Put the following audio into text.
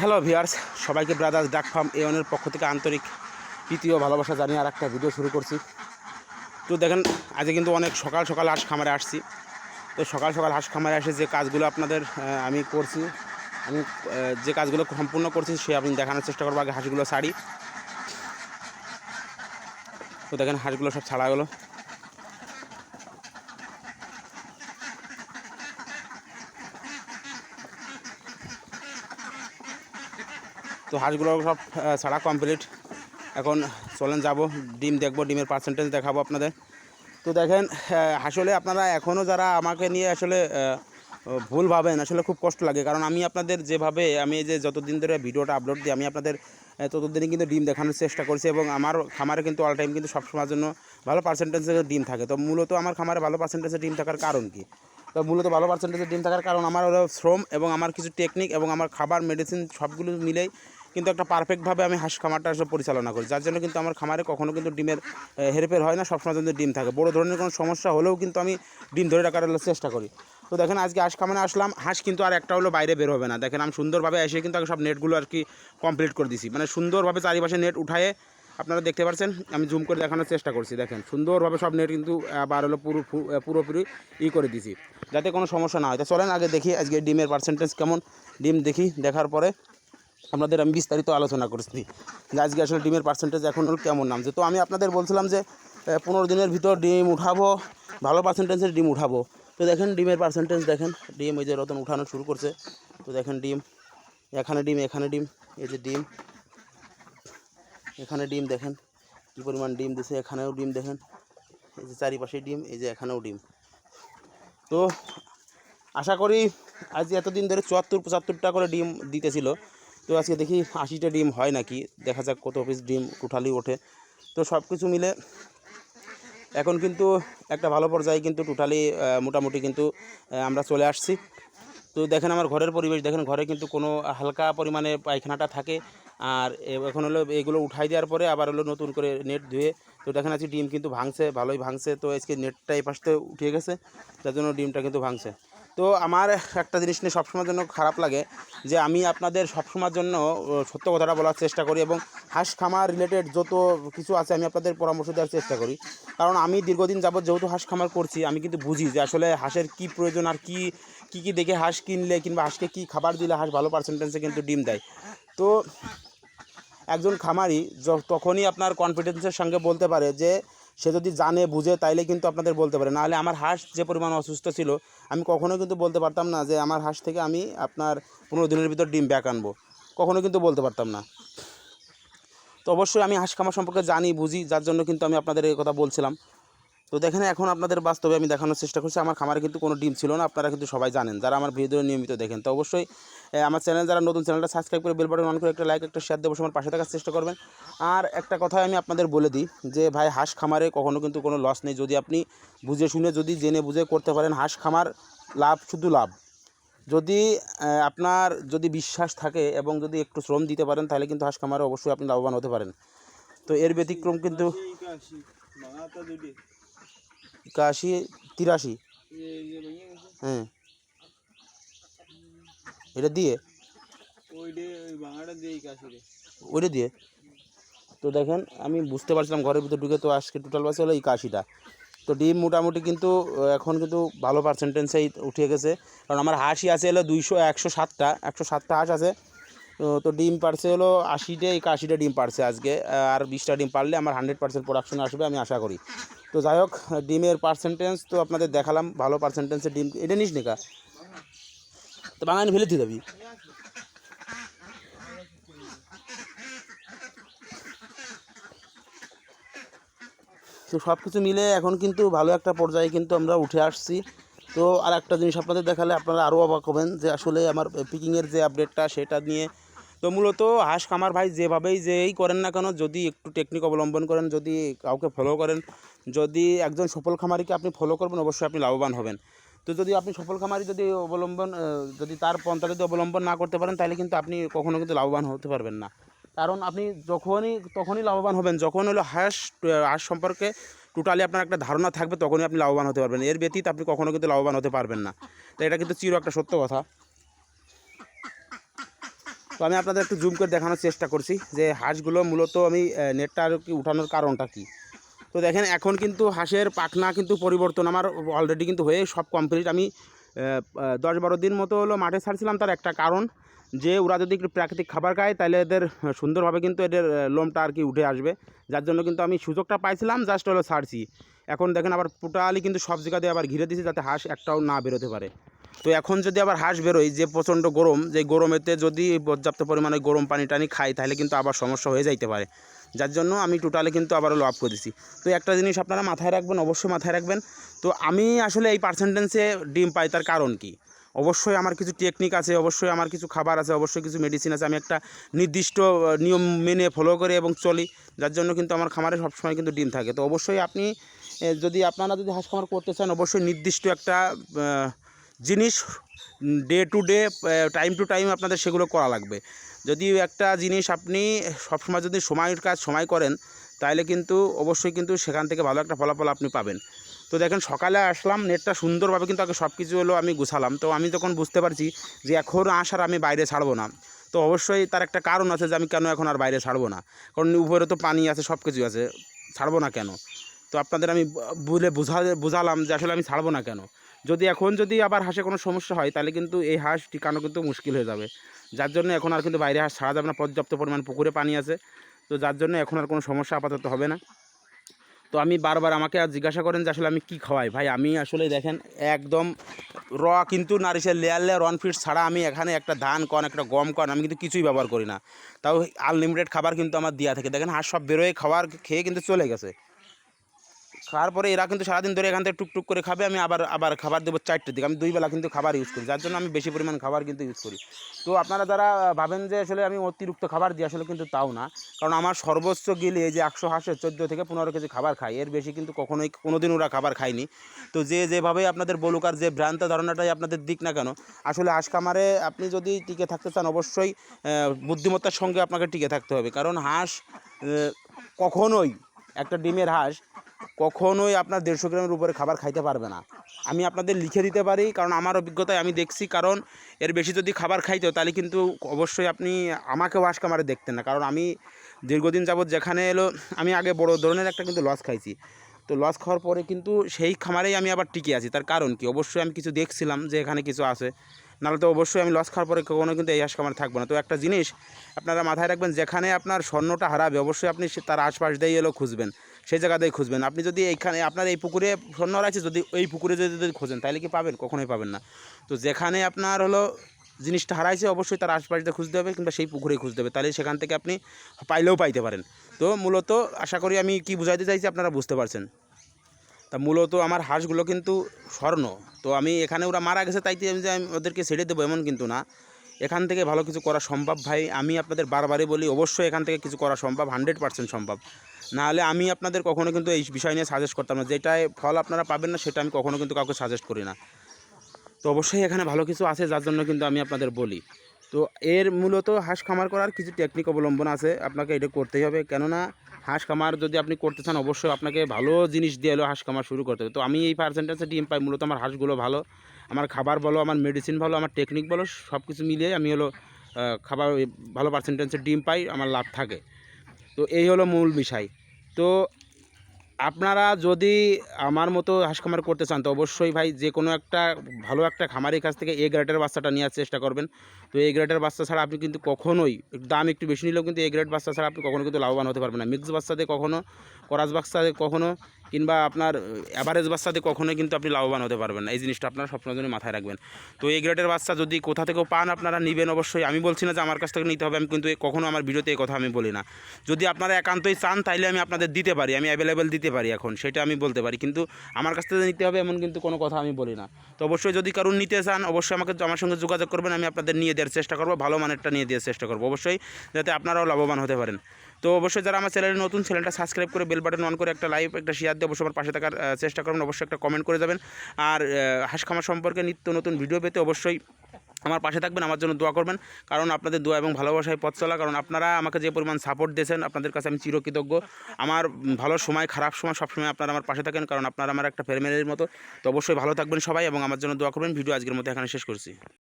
Hello viewers সবাইকে brothers duck farm এওনের পক্ষ থেকে আন্তরিক তৃতীয় ভালোবাসা জানিয়ে আর একটা ভিডিও শুরু করছি। তো দেখেন, আজকে কিন্তু অনেক সকাল সকাল হাঁস খামারে আসছি। তো সকাল সকাল হাঁস খামারে এসে যে কাজগুলো আপনাদের আমি করছি, আমি যে কাজগুলো সম্পূর্ণ করছি সে আমি দেখানোর চেষ্টা করব। আগে হাঁসগুলো ছাড়ি। তো দেখেন, হাঁসগুলো সব ছাড়া গেলো। তো হাঁসগুলো সব ছাড়া কমপ্লিট এখন চলেন যাব, ডিম দেখব, ডিমের পার্সেন্টেজ দেখাবো আপনাদের। তো দেখেন আসলে আপনারা এখনও যারা আমাকে নিয়ে আসলে ভুল ভাবেন, আসলে খুব কষ্ট লাগে। কারণ আমি আপনাদের যেভাবে, আমি যে যতদিন ধরে ভিডিওটা আপলোড দিই, আমি আপনাদের ততদিনই কিন্তু ডিম দেখানোর চেষ্টা করছি এবং আমার খামারে কিন্তু অল টাইম কিন্তু সবসময়ের জন্য ভালো পার্সেন্টেজের ডিম থাকে। তো মূলত আমার খামারে ভালো পার্সেন্টেজের ডিম থাকার কারণ কি? তো মূলত ভালো পার্সেন্টেজের ডিম থাকার কারণ আমার শ্রম এবং আমার কিছু টেকনিক এবং আমার খাবার মেডিসিন সবগুলো মিলেই কিন্তু একটা পারফেক্টভাবে আমি হাঁস খামারটা আসলে পরিচালনা করি। যার জন্য কিন্তু আমার খামারে কখনও কিন্তু ডিমের হেরফের হয় না, সবসময় কিন্তু ডিম থাকে। বড় ধরনের কোনো সমস্যা হলেও কিন্তু আমি ডিম ধরে রাখার চেষ্টা করি। তো দেখেন আজকে হাঁস খামারে আসলাম, হাঁস কিন্তু আর একটা হলো বাইরে বের হবে না। দেখেন আমি সুন্দরভাবে এসে কিন্তু সব নেটগুলো আর কি কমপ্লিট করে দিছি। মানে সুন্দরভাবে চারিপাশে নেট উঠায়ে আপনারা দেখতে পাচ্ছেন আমি জুম করে দেখানোর চেষ্টা করছি। দেখেন সুন্দরভাবে সব নেট কিন্তু আবার হলো পুরো পুরোপুরি ই করে দিছি। যাতে কোনো সমস্যা না হয়। তা চলেন আগে দেখি আজকে ডিমের পার্সেন্টেজ কেমন। ডিম দেখি, দেখার পরে আপনাদের আমি বিস্তারিত আলোচনা করছি যে আজকে আসলে ডিমের পার্সেন্টেজ এখন কেমন নামছে। তো আমি আপনাদের বলছিলাম যে পনেরো দিনের ভিতর ডিম উঠাবো, ভালো পার্সেন্টেজের ডিম উঠাবো। তো দেখেন ডিমের পার্সেন্টেজ দেখেন, ডিম ওই যে রতন উঠানো শুরু করছে। তো দেখেন ডিম, এখানে ডিম এখানে ডিম, এই যে ডিম, এখানে ডিম দেখেন, কী পরিমাণ ডিম দিছে, এখানেও ডিম দেখেন, এই যে চারিপাশে ডিম, এই যে এখানেও ডিম। তো আশা করি আজ এতদিন ধরে চুয়াত্তর, পঁচাত্তরটা করে ডিম দিতেছিল। তো আজকে দেখি আশিটা ডিম হয় নাকি? দেখা যাক কত পিস ডিম টোটালি ওঠে। তো সব কিছু মিলে এখন কিন্তু একটা ভালো পর্যায়ে কিন্তু টোটালি মোটামুটি কিন্তু আমরা চলে আসছি। তো দেখেন আমার ঘরের পরিবেশ, দেখেন ঘরে কিন্তু কোনো হালকা পরিমাণে পায়খানাটা থাকে। আর এখন হলো এগুলো উঠাই দেওয়ার পরে আবার হলো নতুন করে নেট ধুয়ে, তো দেখেন আজকে ডিম কিন্তু ভাঙছে, ভালোই ভাঙছে। তো আজকে নেটটা এই পাশতে উঠে গেছে, তার জন্য ডিমটা কিন্তু ভাঙছে। তো আমার একটা জিনিস নিয়ে সবসময়ের জন্য খারাপ লাগে যে আমি আপনাদের সবসময়ের জন্য সত্য কথাটা বলার চেষ্টা করি এবং হাঁস খামার রিলেটেড যত কিছু আছে আমি আপনাদের পরামর্শ দেওয়ার চেষ্টা করি। কারণ আমি দীর্ঘদিন যাবত যেহেতু হাঁস খামার করছি, আমি কিন্তু বুঝি যে আসলে হাঁসের কি প্রয়োজন আর কি, কী কী দেখে হাঁস কিনলে কিংবা হাঁসকে কী খাবার দিলে হাঁস ভালো পার্সেন্টেন্সে কিন্তু ডিম দেয়। তো একজন খামারি তখনই আপনার কনফিডেন্সের সঙ্গে বলতে পারে যে সে যদি জানে, বুঝে, তাইলে কিন্তু আপনাদের বলতে পারে। নাহলে আমার হাঁস যে পরিমাণ অসুস্থ ছিল, আমি কখনো কিন্তু বলতে পারতাম না যে আমার হাঁস থেকে আমি আপনার পনেরো দিনের ভিতর ডিম ব্যাক আনব। কখনো কিন্তু বলতে পারতাম না। তো অবশ্যই আমি হাঁস খামার সম্পর্কে জানি, বুঝি, যার জন্য কিন্তু আমি আপনাদের এই কথা বলছিলাম। তো দেখেন, এখন আপনাদের বাস্তবে আমি দেখানোর চেষ্টা করছি। আমার খামারে কিন্তু কোনো ডিম ছিল না, আপনারা কিন্তু সবাই জানেন। যারা আমার ভিডিও নিয়মিত দেখেন, তো অবশ্যই আমার চ্যানেল যারা নতুন, চ্যানেলটা সাবস্ক্রাইব করে বেল বাটন অন করে একটা লাইক, একটা শেয়ার দেবো আমার পাশে থাকার চেষ্টা করবেন। আর একটা কথা আমি আপনাদের বলে দিই, যে ভাই, হাঁস খামারে কখনো কিন্তু কোনো লস নেই। যদি আপনি বুঝে শুনে, যদি জেনে বুঝে করতে পারেন, হাঁস খামার লাভ শুধু লাভ। যদি আপনার যদি বিশ্বাস থাকে এবং যদি একটু শ্রম দিতে পারেন, তাহলে কিন্তু হাঁস খামারে অবশ্যই আপনি লাভবান হতে পারেন। তো এর ব্যতিক্রম কিন্তু একাশি, তিরাশি। হ্যাঁ। এটা দিয়ে? ওইটা দিয়ে? তো দেখেন, আমি বুঝতে পারছিলাম ঘরের ভিতরে ঢুকে তো আজকে টোটাল বাসে হলো একাশিটা। তো ডিম মোটামুটি কিন্তু এখন কিন্তু ভালো পার্সেন্টেন্সেই উঠে গেছে। কারণ আমার হাঁসই আছে হলো দুইশো, একশো সাতটা একশো সাতটা হাঁস আছে। তো তো ডিম পারছে হলো আশিটা, একাশিটা ডিম পারছে আজকে। আর বিশটা ডিম পারলে আমার হান্ড্রেড পার্সেন্ট প্রোডাকশন আসবে আমি আশা করি। তো যাই হোক, ডিমের পার্সেন্টেজ তো আপনাদের দেখালাম, ভালো পার্সেন্টেজের ডিম। এটা নিস নিকা তো বাঙালি ফেলে দিয়ে যাবি। তো সব কিছু মিলে এখন কিন্তু ভালো একটা পর্যায়ে কিন্তু আমরা উঠে আসছি। তো আর একটা জিনিস আপনাদের দেখালে আপনারা আরও অবাক হবেন যে আসলে আমার পিকিংয়ের যে আপডেটটা সেটা নিয়ে তো মূলত হাঁস খামার ভাই যেভাবেই যেই করেন না কেন, যদি একটু টেকনিক অবলম্বন করেন, যদি কাউকে ফলো করেন, যদি একজন সফল খামারিকে আপনি ফলো করবেন, অবশ্যই আপনি লাভবান হবেন। তো যদি আপনি সফল খামারি যদি অবলম্বন যদি তার পন্থা যদি অবলম্বন না করতে পারেন, তাহলে কিন্তু আপনি কখনও কিন্তু লাভবান হতে পারবেন না। কারণ আপনি যখনই, তখনই লাভবান হবেন, যখন হলো হাঁস হাঁস সম্পর্কে টোটালি আপনার একটা ধারণা থাকবে, তখনই আপনি লাভবান হতে পারবেন। এর ব্যতীত আপনি কখনও কিন্তু লাভবান হতে পারবেন না। তো এটা কিন্তু চির একটা সত্য কথা। তো আমি আপনাদের একটু জুম করে দেখানোর চেষ্টা করছি যে হাঁসগুলো মূলত আমি নেটটা আর কি উঠানোর কারণটা কি। তো দেখেন, এখন কিন্তু হাঁসের পাখনা কিন্তু পরিবর্তন আমার অলরেডি কিন্তু হয়ে সব কমপ্লিট আমি দশ বারো দিন মতো হলো মাঠে ছাড়ছিলাম তার একটা কারণ যে ওরা যদি একটু প্রাকৃতিক খাবার খায় তাহলে এদের সুন্দরভাবে কিন্তু এদের লোমটা আর কি উঠে আসবে। যার জন্য কিন্তু আমি সুযোগটা পাইছিলাম জাস্ট হলো ছাড়ছি। এখন দেখেন আবার পুটালি কিন্তু সব জায়গাতে আবার ঘিরে দিয়েছি যাতে হাঁস একটাও না বেরোতে পারে। তো এখন যদি আবার হাঁস বেরোয়, যে প্রচণ্ড গরম, যে গরমেতে যদি পর্যাপ্ত পরিমাণে গরম পানি টানি খাই তাহলে কিন্তু আবার সমস্যা হয়ে যাইতে পারে। যার জন্য আমি টোটালে কিন্তু আবার লাভ করে দিছি। তো একটা জিনিস আপনারা মাথায় রাখবেন, অবশ্যই মাথায় রাখবেন। তো আমি আসলে এই পার্সেন্টেন্সে ডিম পাই, তার কারণ কি? অবশ্যই আমার কিছু টেকনিক আছে, অবশ্যই আমার কিছু খাবার আছে, অবশ্যই কিছু মেডিসিন আছে, আমি একটা নির্দিষ্ট নিয়ম মেনে ফলো করে এবং চলি, যার জন্য কিন্তু আমার খামারে সবসময় কিন্তু ডিম থাকে। তো অবশ্যই আপনি যদি আপনারা যদি হাঁস খামার করতে চান, অবশ্যই নির্দিষ্ট একটা জিনিস day to day time to time আপনাদের সেগুলো করা লাগবে। যদি একটা জিনিস আপনি সবসময় যদি সময়ের কাজ, সময় করেন, তাহলে কিন্তু অবশ্যই কিন্তু সেখান থেকে ভালো একটা ফলাফল আপনি পাবেন। তো দেখেন, সকালে আসলাম, নেটটা সুন্দরভাবে কিন্তু আগে সব কিছু হলো, আমি গুছালাম। তো আমি তখন বুঝতে পারছি যে এখন আসার আমি বাইরে ছাড়বো না। তো অবশ্যই তার একটা কারণ আছে যে আমি কেন এখন আর বাইরে ছাড়বো না। কারণ উপরে তো পানি আছে সব কিছু আছে, ছাড়বো না কেন? তো আপনাদের আমি বলে বোঝা, বোঝালাম যে আসলে আমি ছাড়বো না কেন? যদি এখন যদি আবার হাঁসে কোনো সমস্যা হয়, তাহলে কিন্তু এই হাঁস টিকানো কিন্তু মুশকিল হয়ে যাবে। যার জন্য এখন আর কিন্তু বাইরে হাঁস ছাড়া যাবে না, পর্যাপ্ত পরিমাণ পুকুরে পানি আছে। তো যার জন্য এখন আর কোনো সমস্যা আপাতত হবে না। তো আমি বারবার আমাকে আর জিজ্ঞাসা করেন যে আসলে আমি কী খাওয়াই? ভাই, আমি আসলে দেখেন একদম র কিন্তু নারিশের লেয়ার লেয়ার ওয়ান ফিট ছাড়া আমি এখানে একটা ধান কন, একটা গম কন, আমি কিন্তু কিছুই ব্যবহার করি না। তাও আনলিমিটেড খাবার কিন্তু আমার দেওয়া থাকে। দেখেন হাঁস সব বেরোয় খাবার খেয়ে কিন্তু চলে গেছে। খাওয়ার পরে এরা কিন্তু সারাদিন ধরে এখান থেকে টুকটুক করে খাবে, আমি আবার আবার খাবার দেবো চারটের দিকে। আমি দুই বেলা কিন্তু খাবার ইউজ করি, যার জন্য আমি বেশি পরিমাণ খাবার কিন্তু ইউজ করি। তো আপনারা যারা ভাবেন যে আসলে আমি অতিরিক্ত খাবার দিই, আসলে কিন্তু তাও না। কারণ আমার সর্বোচ্চ গেলে যে একশো হাঁসে চোদ্দ থেকে পনেরো কেজি খাবার খাই, এর বেশি কিন্তু কখনোই, কোনোদিন ওরা খাবার খায়নি। তো যে যেভাবে আপনাদের বলুক আর যে ভ্রান্ত ধারণাটাই আপনাদের দিক না কেন, আসলে হাঁস খামারে আপনি যদি টিকে থাকতে চান, অবশ্যই বুদ্ধিমত্তার সঙ্গে আপনাকে টিকে থাকতে হবে। কারণ হাঁস কখনোই একটা ডিমের হাঁস কখনোই আপনার দেড়শো গ্রামের উপরে খাবার খাইতে পারবে না। আমি আপনাদের লিখে দিতে পারি, কারণ আমার অভিজ্ঞতায় আমি দেখছি, কারণ এর বেশি যদি খাবার খাইতো, তাহলে কিন্তু অবশ্যই আপনি আমাকে ওয়াশ কামারে দেখতেন না। কারণ আমি দীর্ঘদিন যাবৎ যেখানে এলো, আমি আগে বড় ধরনের একটা কিন্তু লস খাইছি। তো লস খাওয়ার পরে কিন্তু সেই খামারেই আমি আবার টিকে আছি। তার কারণ কি? অবশ্যই আমি কিছু দেখছিলাম যে এখানে কিছু আছে। নাহলে তো অবশ্যই আমি লস খাওয়ার পরে কখনো কিন্তু এই খামার থাকব না। তো একটা জিনিস আপনারা মাথায় রাখবেন, যেখানে আপনার স্বর্ণটা হারাবে, অবশ্যই আপনি তার আশপাশ দিয়ে এলো খুঁজবেন, সেই জায়গাতেই খুঁজবেন। আপনি যদি এইখানে আপনার এই পুকুরে স্বর্ণ আছে যদি এই পুকুরে যদি যদি খোঁজেন, তাহলে কি পাবেন? কখনোই পাবেন না। তো যেখানে আপনার হলো জিনিসটা হারাইছে, অবশ্যই তার আশপাশ খুঁজতে হবে কিংবা সেই পুকুরেই খুঁজতে হবে। তাহলে সেখান থেকে আপনি পাইলেও পাইতে পারেন। তো মূলত আশা করি আমি কি বুঝাইতে চাইছি আপনারা বুঝতে পারছেন। তা মূলত আমার হাঁসগুলো কিন্তু স্বর্ণ। তো আমি এখানে ওরা মারা গেছে তাইতে আমি যে আমি ওদেরকে ছেড়ে দেবো এমন কিন্তু না। এখান থেকে ভালো কিছু করা সম্ভব ভাই। আমি আপনাদের বারবারই বলি, অবশ্যই এখান থেকে কিছু করা সম্ভব, হান্ড্রেড পার্সেন্ট সম্ভব। নাহলে আমি আপনাদের কখনও কিন্তু এই বিষয় নিয়ে সাজেস্ট করতাম না। যেটায় ফল আপনারা পাবেন না, সেটা আমি কখনও কিন্তু কাউকে সাজেস্ট করি না। তো অবশ্যই এখানে ভালো কিছু আছে, যার জন্য কিন্তু আমি আপনাদের বলি। তো এর মূলত হাঁস খামার করার কিছু টেকনিক অবলম্বন আছে। আপনাকে এটা করতেই হবে। কেননা হাঁস খামার যদি আপনি করতে চান, অবশ্যই আপনাকে ভালো জিনিস দিয়ে এলো হাঁস খামার শুরু করতে হবে। তো আমি এই পার্সেন্টেজে ডিম পাই, মূলত আমার হাঁসগুলো ভালো। আমার খাবার বলো, আমার মেডিসিন ভালো আমার টেকনিক বলো সব কিছু মিলিয়ে আমি হলো খাবার ভালো পার্সেন্টেজে ডিম পাই, আমার লাভ থাকে। তো এই হলো মূল বিষয়। তো আপনারা যদি আমার মতো হাঁস খামার করতে চান, তো অবশ্যই ভাই যে কোনো একটা ভালো একটা খামারের কাছ থেকে এ গ্রেডের বাচ্চাটা নেওয়ার চেষ্টা করবেন। তো এ গ্রেডের বাচ্চা ছাড়া আপনি কিন্তু কখনোই, দাম একটু বেশি নিলেও কিন্তু এ গ্রেড বাচ্চা ছাড়া আপনি কখনো কিন্তু লাভবান হতে পারবেন না। মিক্স বাচ্চাতে কখনো, করাস বাচ্চাতে কখনো কিংবা আপনার অ্যাভারেজ বাচ্চাতে কখনোই কিন্তু আপনি লাভবান হতে পারবেন না। এই জিনিসটা আপনারা সবসময় জন্য মাথায় রাখবেন। তো এই গ্রেডের বাচ্চা যদি কোথা থেকেও পান আপনারা নেবেন অবশ্যই। আমি বলছি না যে আমার কাছ থেকে নিতে হবে, আমি কিন্তু এ- কখনো আমার ভিডিওতে এই কথা আমি বলি না। যদি আপনারা একান্তই চান, তাইলে আমি আপনাদের দিতে পারি, আমি অ্যাভেলেবেল দিতে পারি এখন, সেটা আমি বলতে পারি। কিন্তু আমার কাছ থেকে নিতে হবে এমন কিন্তু কোনো কথা আমি বলি না। তো অবশ্যই যদি কারণ নিতে চান, অবশ্যই আমাকে, আমার সঙ্গে যোগাযোগ করবেন, আমি আপনাদের নিয়ে দেওয়ার চেষ্টা করব, ভালো মানেরটা নিয়ে দেওয়ার চেষ্টা করব অবশ্যই, যাতে আপনারাও লাভবান হতে পারেন। তো অবশ্যই যারা আমার চ্যানেলে নতুন, চ্যানেলটা সাবস্ক্রাইব করে বেল বাটন অন করে একটা লাইভ একটা শেয়ার দিয়ে অবশ্যই আমার পাশে থাকার চেষ্টা করবেন, অবশ্যই একটা কমেন্ট করে যাবেন। আর হাঁস খামার সম্পর্কে নিত্য নতুন ভিডিও পেতে অবশ্যই আমার পাশে থাকবেন, আমার জন্য দোয়া করবেন। কারণ আপনাদের দোয়া এবং ভালোবাসায় পথ চলা, কারণ আপনারা আমাকে যে পরিমাণ সাপোর্ট দিয়েছেন, আপনাদের কাছে আমি চিরকৃতজ্ঞ। আমার ভালো সময়, খারাপ সময় সবসময় আপনারা আমার পাশে থাকেন, কারণ আপনারা আমার একটা ফ্যামিলির মতো। তো অবশ্যই ভালো থাকবেন সবাই এবং আমার জন্য দোয়া করবেন। ভিডিও আজকের মতো এখানে শেষ করছি।